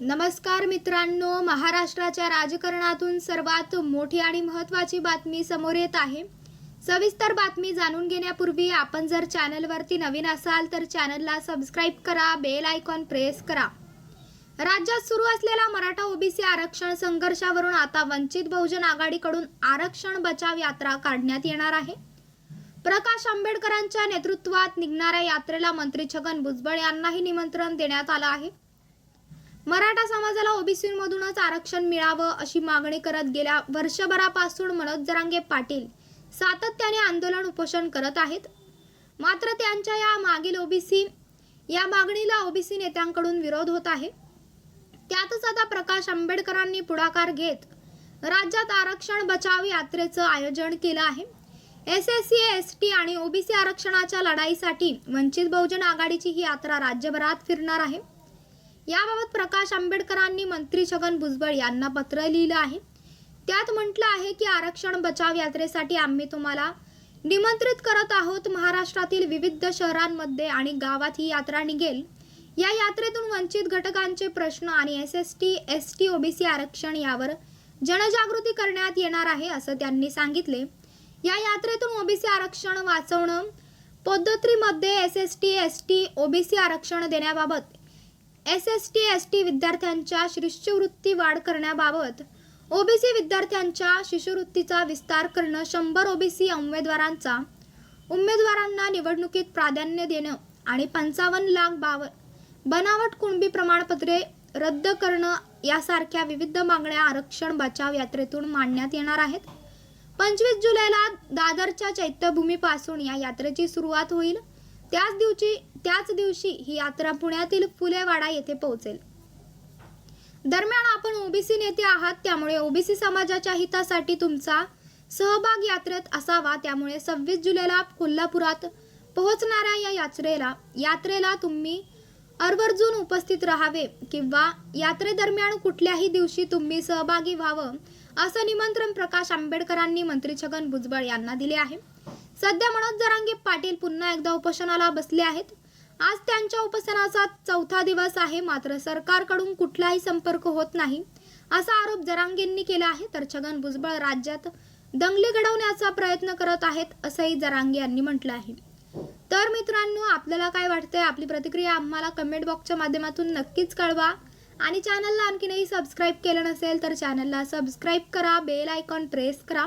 नमस्कार मित्रांनो महाराष्ट्राच्या राजकारणातून सर्वात मोठी आणि महत्त्वाची बातमी समोर येत आहे. सविस्तर बातमी जाणून घेण्यापूर्वी आपण जर चॅनलवरती नवीन असाल तर चॅनलला सबस्क्राईब करा बेल आयकॉन प्रेस करा. राज्यात सुरू असलेला मराठा ओबीसी आरक्षण संघर्षावरून आता वंचित बहुजन आघाडीकडून आरक्षण बचाव यात्रा काढण्यात येणार आहे. प्रकाश आंबेडकरांच्या नेतृत्वात निघणाऱ्या यात्रेला मंत्री छगन भुजबळ यांनाही निमंत्रण देण्यात आलं आहे. मराठा समाजाला ओबीसीमधूनच आरक्षण मिळावं अशी मागणी करत गेल्या वर्षभरापासून मनोज जरांगे पाटील सातत्याने आंदोलन उपोषण करत आहेत. मात्र त्यांच्या या मागील ओबीसी या मागणीला ओबीसी नेत्यांकडून विरोध होत आहे. त्यातच आता प्रकाश आंबेडकरांनी पुढाकार घेत राज्यात आरक्षण बचाव यात्रेचं आयोजन केलं आहे. S S C S T आणि ओबीसी आरक्षणाच्या लढाईसाठी वंचित बहुजन आघाडीची ही यात्रा राज्यभरात फिरणार आहे. याबाबत प्रकाश आंबेडकरांनी मंत्री छगन भुजबळ यांना पत्र लिहिलं आहे. त्यात म्हटलं आहे की आरक्षण बचाव यात्रेसाठी आम्ही तुम्हाला निमंत्रित करत आहोत. महाराष्ट्रातील विविध शहरांमध्ये आणि गावात ही यात्रा निघेल. या यात्रेतून वंचित घटकांचे प्रश्न आणि S S T S T OBC आरक्षण यावर जनजागृती करण्यात येणार आहे असं त्यांनी सांगितले. या यात्रेतून ओबीसी आरक्षण वाचवणं पद्धतीमध्ये S S T S T OBC आरक्षण देण्याबाबत S S T S T विद्यार्थ्यांच्या शिष्यवृत्ती वाढ करण्याबाबत ओबीसी विद्यार्थ्यांच्या शिष्यवृत्तीचा विस्तार करणं शंभर ओबीसी उमेदवारांचा उमेदवारांना निवडणुकीत प्राधान्य देणं आणि पंचावन्न लाख बाव बनावट कुणबी प्रमाणपत्रे रद्द करणं यासारख्या विविध मागण्या आरक्षण बचाव यात्रेतून मांडण्यात येणार आहेत. पंचवीस जुलैला दादरच्या चैत्यभूमीपासून या यात्रेची सुरुवात होईल. त्याच दिवशी त्याच दिवशी ही यात्रा पुण्यातील फुलेवाडा येथे पोहोचेल. दरम्यान आपण ओबीसी नेते आहात त्यामुळे ओबीसी समाजाच्या हितासाठी तुमचा सहभाग यात्रेत असावा. त्यामुळे सव्वीस जुलैला कोल्हापुरात पोहोचणाऱ्या या यात्रेला यात्रेला तुम्ही अर्वर्जून उपस्थित राहावे किंवा यात्रेदरम्यान कुठल्याही दिवशी तुम्ही सहभागी व्हावं असं निमंत्रण प्रकाश आंबेडकरांनी मंत्री छगन भुजबळ यांना दिले आहे. सध्या मनोज जरांगे पाटील पुन्हा एकदा उपोषणाला बसले आहेत. आज त्यांच्या उपोषणाचा चौथा दिवस आहे मात्र सरकारकडून कुठलाही संपर्क होत नाही असा आरोप जरांगेंनी केला आहे. तर छगन भुजबळ राज्यात दंगली घडवण्याचा प्रयत्न करत आहेत असंही जरांगे यांनी म्हटलं आहे. तर मित्रांनो आपल्याला काय वाटतंय? आपली प्रतिक्रिया आम्हाला कमेंट बॉक्सच्या माध्यमातून नक्कीच कळवा. आणि चॅनलला आणखीनही सबस्क्राईब केलं नसेल तर चॅनलला सबस्क्राईब करा बेल आयकॉन प्रेस करा.